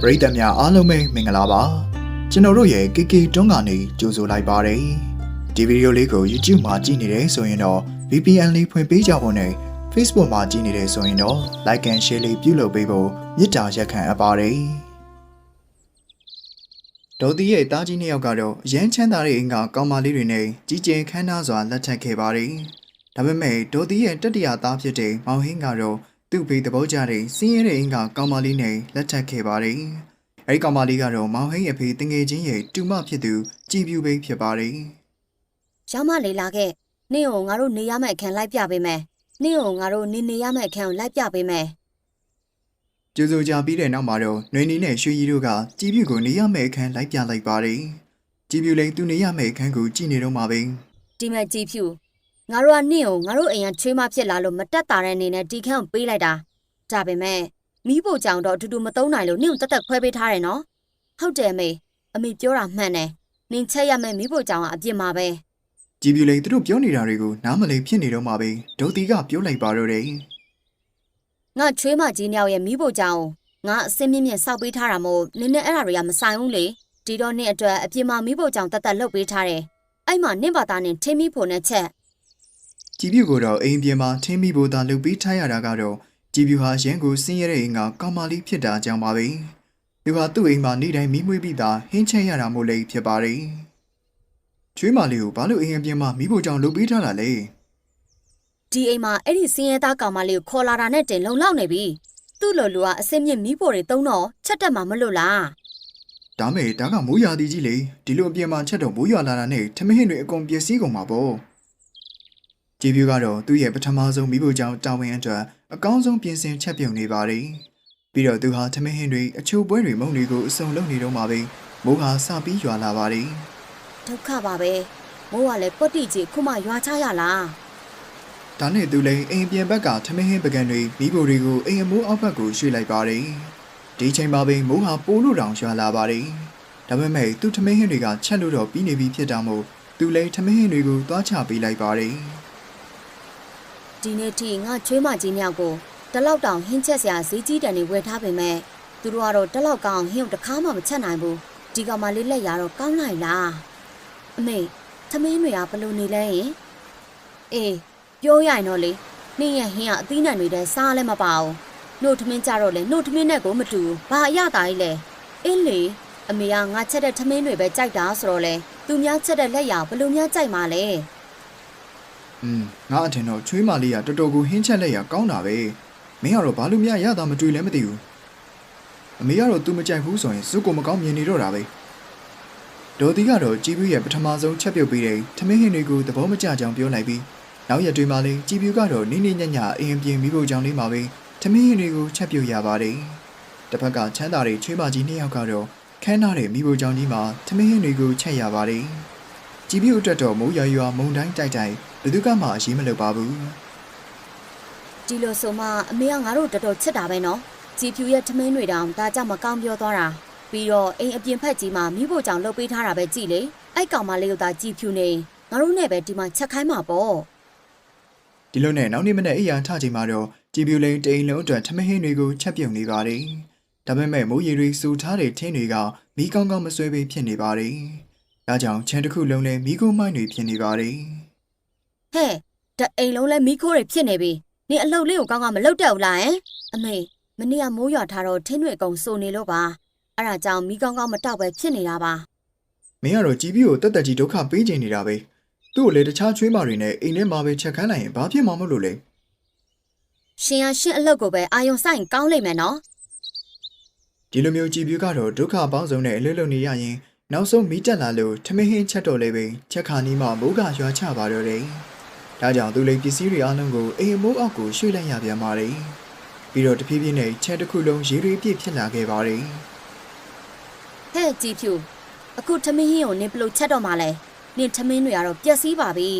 ပရိသတ်များအားလုံးပဲမင်္ဂလာပါကျွန်တော်တို့ရဲ့ KK တွန်းကနေကြိုဆိုလိုက်ပါတယ်ဒီဗီဒီယိုလေးကို YouTube မှာကြည့်နေတယ်ဆိုရင်တော့ VPN လေးဖွင့်ပေးကြဖို့နဲ့ Facebook မှာကြည့်နေတယ်ဆိုရင်တော့ Like and Share လေးပြုလုပ်ပေးဖို့မေတ္တာရက်ခံအပ်ပါတယ်ဒေါ်တီရဲ့တားကြီးနှစ်ယောက်ကတော့အရန်ချမ်းသာတဲ့အိမ်ကကောင်မလေးတွေနဲ့ကြီးကျယ်ခမ်းနားစွာလက်ထပ်ခဲ့ပါတယ်ဒါပေမဲ့ဒေါ်တီရဲ့တတိယသားဖြစ်တဲ့မောင်ဟင်းကတော့ သူ့ဖေသဘောကျတဲ့စင်းရဲတဲ့အိမ်ကကောင်မလေးနဲ့လက်ထပ်ခဲ့ပါတယ်။အဲဒီကောင်မလေးကတော့မောင်ဟင်းရဲ့ဖေတငယ်ချင်းရဲ့တူမဖြစ်သူကြည်ပြူပိဖြစ်ပါတယ်ရောင်းမလေးလာခဲ့နင့်ကိုငါတို့နေရမယ့်အခန်းလိုက်ပြပေးမယ်နင့်ကိုငါတို့နေနေရမယ့်အခန်းကိုလိုက်ပြပေးမယ်။ကျူဆိုကြပြီးတဲ့နောက်မှာတော့နှွေနီနဲ့ရွှေရီတို့ကကြည်ပြူကိုနေရမယ့်အခန်းလိုက်ပြလိုက်ပါတယ်။ကြည်ပြူလည်းသူနေရမယ့်အခန်းကိုကြည်နေတော့မှာပဲဒီမဲ့ကြည်ဖြူ ငါတို့ကနင့်ကိုငါတို့အိမ်ကချွေးမဖြစ်လာလို့မတက်တာတဲ့အနေနဲ့ဒီခန်းကိုပေးလိုက်တာဒါပေမဲ့မီးဖို့ကြောင်တော့အတူတူမသုံးနိုင်လို့နင့်ကိုတက်တက်ခွဲပေးထားတယ်နော်ဟုတ်တယ်အမေအမေပြောတာမှန်တယ်နင်ချက်ရမယ့်မီးဖို့ကြောင်ကအပြစ်မှာပဲ။ကြည်ပြူလည်းသူတို့ပြောနေတာတွေကိုနားမလည်ဖြစ်နေတော့မှာပဲဒေါ်တီကပြောလိုက်ပါတော့တယ်ငါချွေးမကြီးနှစ်ယောက်ရဲ့မီးဖို့ကြောင်ငါအစင်းမြင့်မြင့်စောက်ပေးထားတာမို့နင်းနဲ့အဲ့ဒါတွေကမဆိုင်ဘူးလေဒီတော့နင့်အတွက်အပြစ်မှာမီးဖို့ကြောင်တက်တက်လှုပ်ပေးထားတယ်အဲ့မှာနင့်ဘာသားနဲ့ထင်းမီဖို့နဲ့ချက်။ ကြည်ပြူကတော့အိမ်ပြင်မှာထင်းမိဖို့သာလုပ်ပြီးထားရတာကတော့ကြည်ပြူဟာရန်ကိုစင်းရဲတဲ့အိမ်ကကောင်မလေးဖြစ်တာကြောင့်ပါပဲ။သူဟာသူ့အိမ်မှာနေ့တိုင်းမိမွေးပြီးသားဟင်းချက်ရတာမို့လည်းဖြစ်ပါတယ်။ချွေးမလေးကိုဘာလို့အိမ်အပြင်မှာမိဖို့ကြောင့်လုပ်ပြီးထားတာလဲဒီအိမ်မှာအဲ့ဒီစင်းရဲသားကောင်မလေးကိုခေါ်လာတာနဲ့တင်လုံလောက်နေပြီသူ့လိုလူကအစင်းမြင့်မီးဖို့တွေတုံးတော့ချက်တက်မှာမလို့လား။ဒါမဲ့ဒါကမိုးရာသီကြီးလေဒီလိုအပြင်မှာချက်တော့မိုးရွာလာတာနဲ့ထမင်းဟင်းတွေအကုန်ပျက်စီးကုန်မှာပေါ့။ ကြည်ပြူကတော့သူ့ရဲ့ပထမဆုံးမိဖို့ကြောင့်တာဝန်အတွက်အကောင်းဆုံးပြင်ဆင်ချက်ပြုတ်နေပါတယ်။ပြီးတော့သူဟာထမင်းဟင်းတွေအချို့ပွဲတွေမုံတွေကိုအစုံလုံးနေတော့မှာပဲမိုးဟာစပြီးရွာလာပါတယ်။ဒုက္ခပါပဲမိုးကလည်းကွက်တိကြီးခုမှရွာချရလားဒါနဲ့သူလည်းအိမ်ပြင်ဘက်ကထမင်းဟင်းပကံတွေမိဖို့တွေကိုအိမ်အမိုးအောက်ဘက်ကိုရွှေ့လိုက်ပါတယ်။ဒီချိန်မှာပဲမိုးဟာပိုးလို့တောင်ရွာလာပါတယ်။ဒါပေမဲ့သူထမင်းဟင်းတွေကချက်လို့တော့ပြီးနေပြီဖြစ်တာမို့သူလည်းထမင်းဟင်းတွေကိုသွားချပေးလိုက်ပါတယ် ဒီနေ့ထိငါချွေးမကြီးမြောက်ကိုတလောက်တောင်ဟင်းချက်စရာဈေးကြီးတန်တွေဝယ်ထားပေမဲ့သူတို့ကတော့တလောက်ကောင်းဟင်းကိုတစ်ခါမှမချက်နိုင်ဘူးဒီကောင်မလေးလက်ရတော့ကောင်းနိုင်လားအမေသမင်းတွေကဘယ်လိုနေလဲယင်အေးပြောရရင်တော့လေနေ့ရက်ဟင်းကအသီးနှံတွေတည်းစားလည်းမပါဘူးနှုတ်ထမင်းကြတော့လေနှုတ်ထမင်းနဲ့ကိုမတူဘူးဘာအရသာကြီးလဲအင်းလေအမေကငါချက်တဲ့ထမင်းတွေပဲကြိုက်တာဆိုတော့လေသူများချက်တဲ့လက်ရဘယ်လိုများကြိုက်မှာလဲ။อืม ငါအထင်တော့ချွေးမလေးကတော်တော်ကိုဟင်းချက်လက်ရကောင်းတာပဲ။မင်းကတော့ဘာလို့များရတာမတွေ့လဲမသိဘူး။အမေကတော့ तू မကြိုက်ဘူးဆိုရင်စုကိုမကောင်းမြင်နေတော့တာပဲ။ဒေါ်တီကတော့ကြည်ပြူရဲ့ပထမဆုံးချက်ပြုတ်ပြီးတဲ့ထမင်းဟင်းတွေကိုသဘောမကျကြောင်ပြောလိုက်ပြီးနောက်ရက်တွေမှာလည်းကြည်ပြူကတော့နိမ့်နိမ့်ညံ့ညံ့အရင်ပြင်မိဖို့ကြောင့်လေးမှာပဲထမင်းဟင်းတွေကိုချက်ပြုတ်ရပါတယ်။တစ်ဖက်ကချမ်းသာတဲ့ချွေးမကြီးနှစ်ယောက်ကတော့ခန်းထားတဲ့မိဖို့ကြောင့်ကြီးမှာထမင်းဟင်းတွေကိုချက်ရပါတယ်။ ကြည်ပြူအတွက်တော့မိုးရွာရွာမုန်တိုင်းတိုက်တိုက်ဘယ်သူကမှအရေးမလုပ်ပါဘူးဒီလိုဆိုမှအမေကငါတို့တော်တော်ချစ်တာပဲနော်ကြည်ဖြူရဲ့ထမင်းတွေတောင်ဒါကြောင့်မကောင်းပြောသွားတာပြီးတော့အိမ်အပြင်ဖက်ကြီးမှာမိဖို့ကြောင့်လှုပ်ပေးထားတာပဲကြည်လေအဲ့ကောင်မလေးကသာကြည်ဖြူနေငါတို့နဲ့ပဲဒီမှာချက်ခိုင်းမှာပေါ့။ဒီလိုနဲ့နောက်နေ့မနေ့အိယာထချိန်မှာတော့ကြည်ပြူလိန်တိန်လုံးအတွက်ထမင်းဟင်းတွေကိုချက်ပြုတ်နေပါတယ်။ဒါပေမဲ့မိုးရေတွေစူထားတဲ့ထင်းတွေကမီးကောင်းကောင်းမဆွဲပေးဖြစ်နေပါတယ်။ ဒါကြောင့်ခြံတစ်ခုလုံးလည်းမီးကုန်းမိုင်းတွေဖြစ်နေပါတယ်။ဟဲ့တအိမ်လုံးလဲမိခိုးတွေဖြစ်နေပြီနေအလုပ်လေးကိုကောင်းကောင်းမလုပ်တတ်ဘူးလားဟင်အမေမနေ့ကမိုးရွာထားတော့ထင်းတွေအကုန်စိုးနေလို့ပါအဲ့ဒါကြောင့်မိကောင်းကောင်းမတောက်ပဲဖြစ်နေတာပါမင်းကတော့ကြည်ပြူကိုတက်တက်ကြီးဒုက္ခပေးချင်နေတာပဲ။သူ့ကိုလည်းတခြားချွေးမတွေနဲ့အိမ်ထဲမှာပဲချက်ခန်းလိုက်ရင်ဘာဖြစ်မှာမလို့လဲရှင်ရရှင်အလုပ်ကိုပဲအာယုံဆိုင်ကောင်းလိမ့်မယ်နော်။ဒီလိုမျိုးကြည်ပြူကတော့ဒုက္ခပေါင်းစုံနဲ့အလွတ်လုံနေရရင် နောက်ဆုံးမီးတက်လာလို့ထမင်းဟင်းချက်တော့လည်းပဲချက်ခါနီးမှမိုးကရွာချပါတော့တယ်။ဒါကြောင့်သူလည်းပစ္စည်းတွေအားလုံးကိုအိမ်မိုးအောက်ကိုရွှေ့လိုက်ရပြန်ပါတယ်။ပြီးတော့တဖြည်းဖြည်းနဲ့ချက်တစ်ခုလုံးရေတွေပြည့်ဖြစ်လာခဲ့ပါတယ်။ဟဲ့ကြည်ဖြူအခုထမင်းဟင်းကိုနင်ဘယ်လို့ချက်တော့မှလဲနင်ထမင်းတွေကတော့ပျက်စီးပါပြီ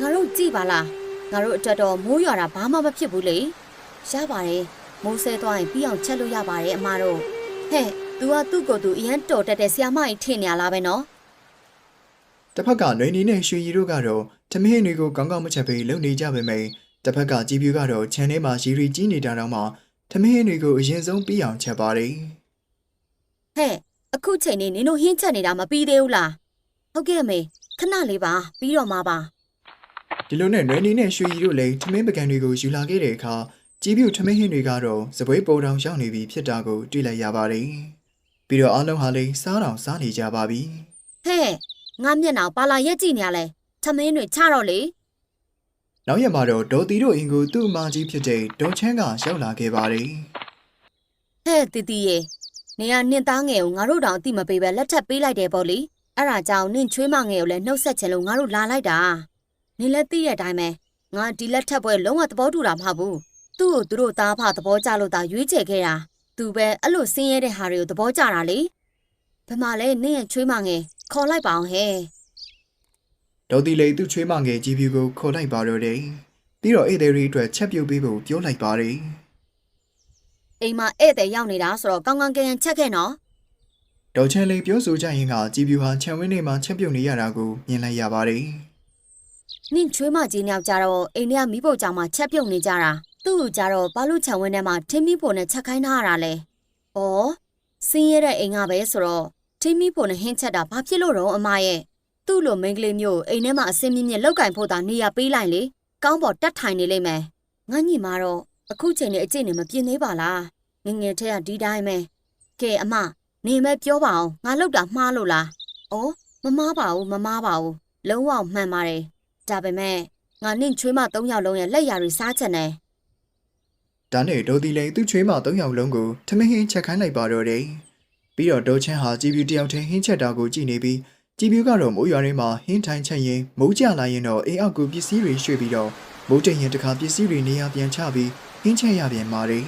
ငါတို့ကြည့်ပါလားငါတို့အတွက်တော့မိုးရွာတာဘာမှမဖြစ်ဘူးလေရပါတယ်မိုးဆဲသွားရင်ပြီးအောင်ချက်လို့ရပါတယ်အမတို့ဟဲ့ तू ကသူ့ကိုယ်သူအရန်တော်တက်တဲ့ဆီယာမကြီးထင်နေရလားပဲနော်တစ်ဖက်ကနှွေနီနဲ့ရွှေရီတို့ကတော့ထမင်းတွေကိုကောင်းကောင်းမချက်ပေးလုပ်နေကြပေမယ့်တစ်ဖက်ကကြည်ပြူကတော့ခြံထဲမှာရီရီကြီးနေတာတော့မှထမင်းတွေကိုအရင်ဆုံးပြီးအောင်ချက်ပါတယ်ဟဲ့အခုချိန်နေနင်တို့ဟင်းချက်နေတာမပြီးသေးဘူးလားဟုတ်ကဲ့အမေခဏလေးပါပြီးတော့မှာပါဒီလိုနဲ့နွယ်နီနဲ့ရွှေရီတို့လည်းထမင်းပကံတွေကိုယူလာခဲ့တဲ့အခါကြီးပြူထမင်းဟင်းတွေကတော့စပွဲပုံတောင်ရောက်နေပြီဖြစ်တာကိုတွေ့လိုက်ရပါတယ် ပြီးတော့အားလုံးဟာလည်းစားတော်စားနေကြပါပြီဟဲ့ငါမျက်နှာပါလာရက်ကြည့်နေရလဲထမင်းတွေချတော့လေနောက်ရက်မှာတော့ဒေါ်တီတို့အင်ကိုသူ့အမကြီးဖြစ်တဲ့ဒေါ်ချမ်းကရောက်လာခဲ့ပါတယ်ဟဲ့တီတီရေနေရနင့်သားငယ်ကိုငါတို့တောင်အတိမပေးပဲလက်ထပ်ပေးလိုက်တယ်ပေါ့လေအဲ့ဒါကြောင့်နင့်ချွေးမငယ်ကိုလည်းနှုတ်ဆက်ချင်လို့ငါတို့လာလိုက်တာနင်လည်းသိတဲ့အတိုင်းပဲငါဒီလက်ထပ်ပွဲလုံးဝသဘောတူတာမဟုတ်ဘူးသူ့ကိုသူတို့သားဖသဘောကျလို့သာရွေးချယ်ခဲ့တာ သူပဲအဲ့လိုဆင်းရဲတဲ့ဟာတွေကိုသဘောကျတာလေဘယ်မှာလဲနင့်ရဲ့ချွေးမငယ်ခေါ်လိုက်ပါအောင်ဟဲ့ဒေါ်တီလေးသူ့ချွေးမငယ်ကြီးပြူကိုခေါ်လိုက်ပါတော့တယ်ပြီးတော့ဧည့်သည်တွေအတွက်ချက်ပြုတ်ပေးဖို့ပြောလိုက်ပါတယ်အိမ်မှာဧည့်သည်ရောက်နေတာဆိုတော့ကောင်းကောင်းကင်ကန်ချက်ခဲ့နော်ဒေါ်ချမ်းလေးပြောဆိုကြရင်ကကြီးပြူဟာခြံဝင်းထဲမှာချက်ပြုတ်နေရတာကိုမြင်လိုက်ရပါတယ်နင့်ချွေးမကြီးနှစ်ယောက်ကြတော့အိမ်ထဲကမိဖို့ကြောင့်မှချက်ပြုတ်နေကြတာ သူ့ကိုကြတော့ဘာလို့ခြံဝင်းထဲမှာထင်းမီဖို့နဲ့ချက်ခိုင်းထားရတာလဲဩစင်းရဲတဲ့အိမ်ကပဲဆိုတော့ထင်းမီဖို့နဲ့ဟင်းချက်တာဘာဖြစ်လို့တော့အမရဲ့သူ့လိုမိန်းကလေးမျိုးအိမ်ထဲမှာအစင်းမြင့်မြင့်လောက်ကင်ဖို့သာနေရပေးလိုက်လေကောင်းပေါ်တက်ထိုင်နေလိမ့်မယ်ငါညီမတော့အခုချိန်နဲ့အကျင့်နဲ့မပြင်းသေးပါလားငယ်ငယ်ထက်ကဒီတိုင်းပဲကဲအမနေမဲ့ပြောပါအောင်ငါလောက်တာမှားလို့လားဩမမားပါဘူးမမားပါဘူးလုံးဝမှန်ပါတယ်ဒါပေမဲ့ငါနင့်ချွေးမ၃ယောက်လုံးရဲ့လက်ရာတွေစားချင်တယ် ဒါနဲ့ဒေါ်တီလေးသူ့ချွေးမ၃ယောက်လုံးကိုထမင်းဟင်းချက်ခိုင်းလိုက်ပါတော့တယ်ပြီးတော့ဒေါ်ချမ်းဟာကြီးပြူတယောက်တည်းဟင်းချက်တာကိုကြည့်နေပြီးကြီးပြူကတော့မိုးရွာထဲမှာဟင်းထိုင်ချက်ရင်မိုးကြလာရင်တော့အိမ်အောက်ကိုပစ္စည်းတွေရွှေ့ပြီးတော့မိုးတိမ်ရင်တခါပစ္စည်းတွေနေရာပြန်ချပြီးဟင်းချက်ရပြန်ပါတယ်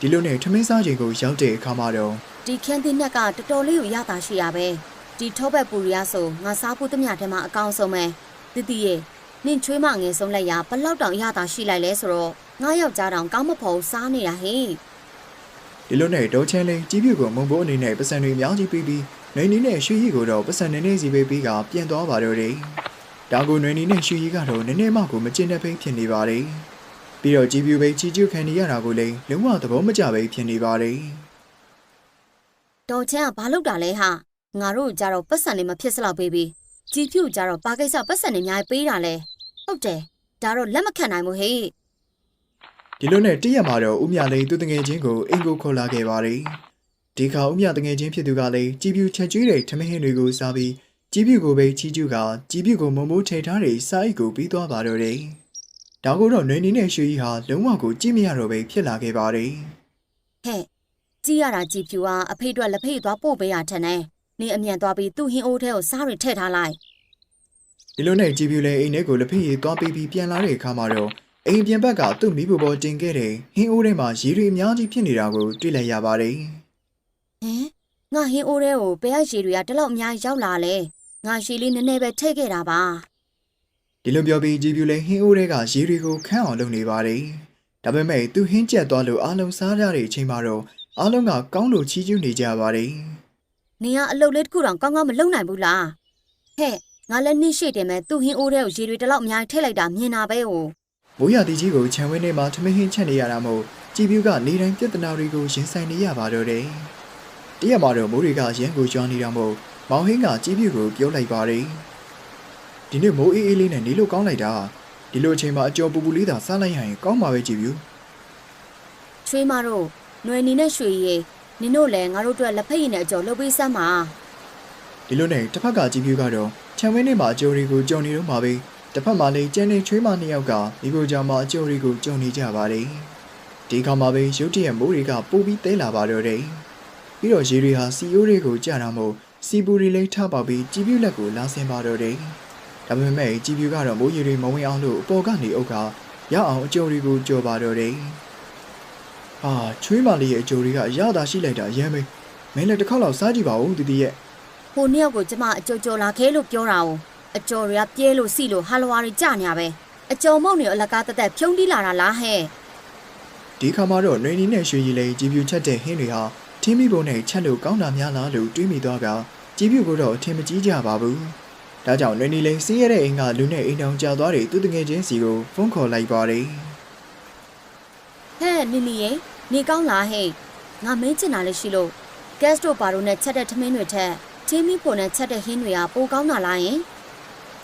ဒီလိုနဲ့ထမင်းစားချိန်ကိုရောက်တဲ့အခါမှာတော့ဒီခန်းသင်းနှက်ကတော်တော်လေးကိုရတာရှိရပဲဒီထောဘက်ပူရီယာဆိုငါစားဖို့တမျှထဲမှာအကောင်ဆုံးပဲတတိရဲ့ နင့်ချွေးမငယ်ဆုံးလက်ရာဘလောက်တောင်ရတာရှိလိုက်လဲဆိုတော့ငါယောက်ျားတောင်ကောင်းမဖို့စားနေတာဟင်ဒီလိုနဲ့ဒေါ်ချမ်းလေးကြီးပြူကိုမုံဘိုးအနေနဲ့ပတ်စံတွေအများကြီးပြီးပြီးနှွေနီနဲ့ရွှေရီကိုတော့ပတ်စံနေနေစီပေးပြီးကပြန်သွားပါတော့တယ်ဒါကိုနှွေနီနဲ့ရွှေရီကတော့နည်းနည်းမှကိုမကျင်တဲ့ဖိဖြစ်နေပါတယ်ပြီးတော့ကြီးပြူပဲချီကျူခံနေရတာကိုလည်းလုံးဝသဘောမကျပဲဖြစ်နေပါတယ်တော်ချမ်းကဘာလုပ်တာလဲဟာငါတို့ကြတော့ပတ်စံလေးမဖြစ်စလောက်ပေးပြီး ကြည်ဖြူကြတော့ဘာကိစ္စပတ်စံလေးအများကြီးပေးတာလဲဟုတ်တယ်ဒါတော့လက်မခံနိုင်ဘူးဟေ့ဒီလိုနဲ့တည့်ရက်မှာတော့ဦးမြလေးသူတငယ်ချင်းကိုအင်ကိုခေါ်လာခဲ့ပါတယ်ဒီခါဦးမြတငယ်ချင်းဖြစ်သူကလည်းကြီးပြူချက်ကျွေးတဲ့ထမင်းဟင်းတွေကိုစားပြီးကြီးပြူကိုပဲချီကျူကကြီးပြူကိုမုံမိုးထိထားတဲ့စားအိတ်ကိုပြီးသွားပါတော့တယ်ဒါကိုတော့နှွေနီနဲ့ရွှေကြီးဟာလုံးဝကိုကြည့်မရတော့ပဲဖြစ်လာခဲ့ပါတယ်ဟဲ့ကြည်ရတာကြည်ဖြူကအဖေအတွက်လက်ဖေးသွားပို့ပေးရထန်တယ် နေအမြန်သွားပြီးသူ့ဟင်းအိုးထဲကိုစားတွေထည့်ထားလိုက်ဒီလိုနဲ့ကြည်ပြူလည်းအိမ်ထဲကိုလက်ဖက်ရည်သွားပြီးပြီးပြန်လာတဲ့အခါမှာတော့အိမ်ပြန်ဘက်ကသူ့မိဘပေါ်တင်ခဲ့တဲ့ဟင်းအိုးထဲမှာရေတွေအများကြီးဖြစ်နေတာကိုတွေ့လိုက်ရပါတယ်ဟင်ငါဟင်းအိုးထဲကိုဘယ်ရရေတွေကတလောက်အများကြီးရောက်လာလဲငါရှည်လေးနည်းနည်းပဲထည့်ခဲ့တာပါဒီလိုပြောပြီးကြည်ပြူလည်းဟင်းအိုးထဲကရေတွေကိုခန့်အောင်လုပ်နေပါတယ်ဒါပေမဲ့သူဟင်းကျက်သွားလို့အားလုံးစားကြတဲ့အချိန်မှာတော့အားလုံးကကောင်းလို့ချီးကျူးနေကြပါတယ် နေကအလုပ်လေးတစ်ခုတောင်ကောင်းကောင်းမလုပ်နိုင်ဘူးလားဟဲ့ငါလည်းနှိရှိတယ်မဲ့သူ့ဟင်းအိုးထဲကိုရေတွေတလောက်အများကြီးထည့်လိုက်တာမြင်တာပဲဟိုမိုးရတီကြီးကိုခြံဝင်းထဲမှာထမင်းဟင်းချက်နေရတာမို့ကြည်ပြူကနေတိုင်းပြဿနာတွေကိုရင်ဆိုင်နေရပါတော့တယ်တရက်မှာတော့မိုးတွေကရန်ကိုကျွမ်းနေတာမို့မောင်ဟင်းကကြည်ပြူကိုပြောလိုက်ပါတယ်ဒီနေ့မိုးအေးအေးလေးနဲ့နေလို့ကောင်းလိုက်တာဒီလိုအချိန်မှာအကျော်ပူပူလေးသာစားလိုက်ရရင်ကောင်းပါပဲကြည်ပြူချွေးမတို့ຫນွေနီနဲ့ရွှေရီ နင်တို့လည်းငါတို့အတွက်လက်ဖက်ရည်နဲ့အကျော်လုပ်ပေးစမ်းပါဒီလိုနဲ့တစ်ဖက်ကကြည်ပြူကတော့ခြံဝင်းထဲမှာအကျော်တွေကိုကြုံနေတော့မှာပဲတစ်ဖက်မှာလည်းကျန်းနေချွေးမနှစ်ယောက်ကမိဖို့ကြောင့်မှအကျော်တွေကိုကြုံနေကြပါတယ်ဒီခါမှာပဲရုတ်တရက်မိုးတွေကပိုပြီးတဲလာပါတော့တယ်ပြီးတော့ရေတွေဟာစီယိုးတွေကိုကြာတာမို့စီပူတွေလေးထပေါက်ပြီးကြည်ပြူလက်ကိုလာဆင်းပါတော့တယ်ဒါပေမဲ့ကြည်ပြူကတော့မိုးရေတွေမဝင်အောင်လို့အပေါ်ကနေအုပ်ကရအောင်အကျော်တွေကိုကြော်ပါတော့တယ် ဟာချွေးမလေးရဲ့အကျော်တွေကအရသာရှိလိုက်တာရမ်းပဲမင်းလည်းတစ်ခေါက်လောက်စားကြည့်ပါဦးတတိရဲ့ဟိုနှစ်ယောက်ကိုကျမအကျော်ကျော်လာခဲလို့ပြောတာ哦အကျော်တွေကပြဲလို့စီလို့ဟာလဝါတွေကြညာပဲအကျော်မုံတွေအလကားတက်တက်ဖြုံးတီးလာတာလားဟဲ့ဒီခါမှာတော့နှွေနီနဲ့ရွှေရီလေးကြည်ပြူချက်တဲ့ဟင်းတွေဟာထင်းမိပုံနဲ့ချက်လို့ကောင်းတာများလားလို့တွေးမိသွားကကြည်ပြူကတော့အထင်မကြီးကြပါဘူး။ဒါကြောင့်နှွေနီလေးစီးရတဲ့အိမ်ကလူနဲ့အိမ်တောင်ကြာသွားတဲ့သူတငယ်ချင်းစီကိုဖုန်းခေါ်လိုက်ပါတယ်ဟဲ့နီနီရေ နေကောင်းလားဟဲ့ငါမင်းချင်တာလည်းရှိလို့ဂက်စတို့ဘာတို့နဲ့ချက်တဲ့ထမင်းတွေထက်ထင်းမီပုံနဲ့ချက်တဲ့ဟင်းတွေကပိုကောင်းတာလားယင်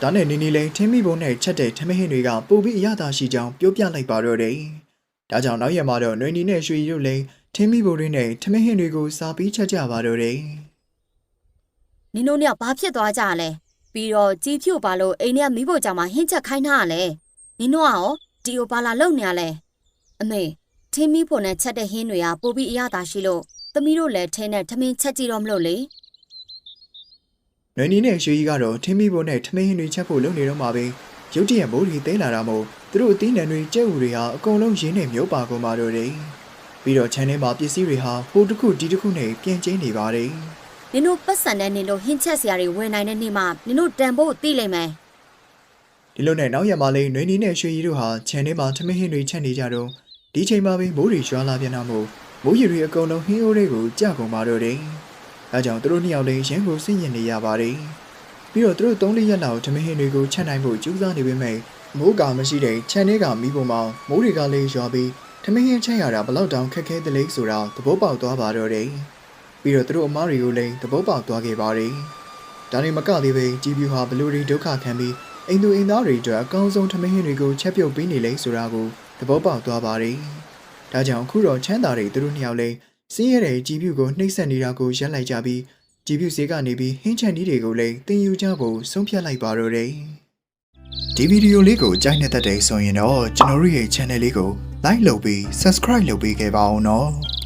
ဒါနဲ့နီနီလိန်ထင်းမီပုံနဲ့ချက်တဲ့ထမင်းဟင်းတွေကပိုပြီးအရသာရှိကြောင်းပြောပြလိုက်ပါတော့တယ်ဒါကြောင့်နောက်ရက်မှာတော့နှွေနီနဲ့ရွှေရုပ်လိန်ထင်းမီပုံတွေနဲ့ထမင်းဟင်းတွေကိုစားပြီးချက်ကြပါတော့တယ်နင်တို့ကဘာဖြစ်သွားကြလဲပြီးတော့ကြီးဖြူပါလို့အိမ်ထဲကမိဖို့ကြောင့်မှဟင်းချက်ခိုင်းထားရလဲနင်တို့ကရောဒီကိုဘာလာလုံနေရလဲအမေ ထင်းမီဖို့နဲ့ချက်တဲ့ဟင်းတွေကပိုပြီးအရသာရှိလို့သမီးတို့လည်းထင်းနဲ့ထမင်းချက်ကြည့်တော့မလို့လေ။နွေနီနဲ့ရွှေရီကတော့ထင်းမိဘုံနဲ့ထမင်းဟင်းတွေချက်ဖို့လုပ်နေတော့မှပဲရုတ်တရက်မိုးတွေသေးလာတာမို့သူတို့အသီးနှံတွေကြက်ဥတွေဟာအကုန်လုံးရင်းနဲ့မျိုးပါကုန်ပါတော့တယ်။ပြီးတော့ခြံထဲမှာပစ္စည်းတွေဟာဟိုတစ်ခုဒီတစ်ခုနဲ့ပြင်းကျင်းနေပါတယ်။နင်တို့ပတ်စံတဲ့နင်တို့ဟင်းချက်စရာတွေဝယ်နိုင်တဲ့နေ့မှနင်တို့တန်ဖို့သိလိမ့်မယ်ဒီလိုနဲ့နောက်ရက်မှာလေးနွေနီနဲ့ရွှေရီတို့ဟာခြံထဲမှာထမင်းဟင်းတွေချက်နေကြတော့ ဒီချိန်မှာပဲမိုးတွေရွာလာပြန်တော့မို့မိုးရီတွေအကုန်လုံးဟင်းအိုးတွေကိုကြကုန်ပါတော့တယ်။ဒါကြောင့်သူတို့နှစ်ယောက်လေးရန်ကိုစိတ်ညစ်နေရပါတယ်။ပြီးတော့သူတို့သုံးလေးရက်လောက်ထမင်းဟင်းတွေကိုချက်နိုင်ဖို့ကြိုးစားနေပေမဲ့မိုးကမရှိတဲ့ခြံထဲကမိဖို့မောင်မိုးတွေကလေးရွာပြီးထမင်းဟင်းချက်ရတာဘလောက်တောင်ခက်ခဲတယ်လေဆိုတာသဘောပေါက်သွားပါတော့တယ်။ပြီးတော့သူတို့အမားတွေကိုလည်းသဘောပေါက်သွားခဲ့ပါတယ်။ဒါနေမကသေးပဲជីပြူဟာဘလူတွေဒုက္ခခံပြီးအိမ်သူအိမ်သားတွေအတွက်အကောင်းဆုံးထမင်းဟင်းတွေကိုချက်ပြုတ်ပေးနေလေဆိုတာကို သဘောပေါက်သွားပါတယ်။ဒါကြောင့်အခုတော့ချမ်းသာတွေသူတို့နှစ်ယောက်လည်းစင်းရဲတဲ့ជីပြူကိုနှိပ်စက်နေတာကိုရပ်လိုက်ကြပြီးជីပြူစေကနေပြီးဟင်းချက်နည်းတွေကိုလည်းသင်ယူကြဖို့ဆုံးဖြတ်လိုက်ပါတော့တယ်။ဒီဗီဒီယိုလေးကိုကြိုက်နေတဲ့တဲ့ဆိုရင်တော့ကျွန်တော်တို့ရဲ့ channel လေးကို like လုပ်ပြီး subscribe လုပ်ပေးခဲ့ပါအောင်နော်။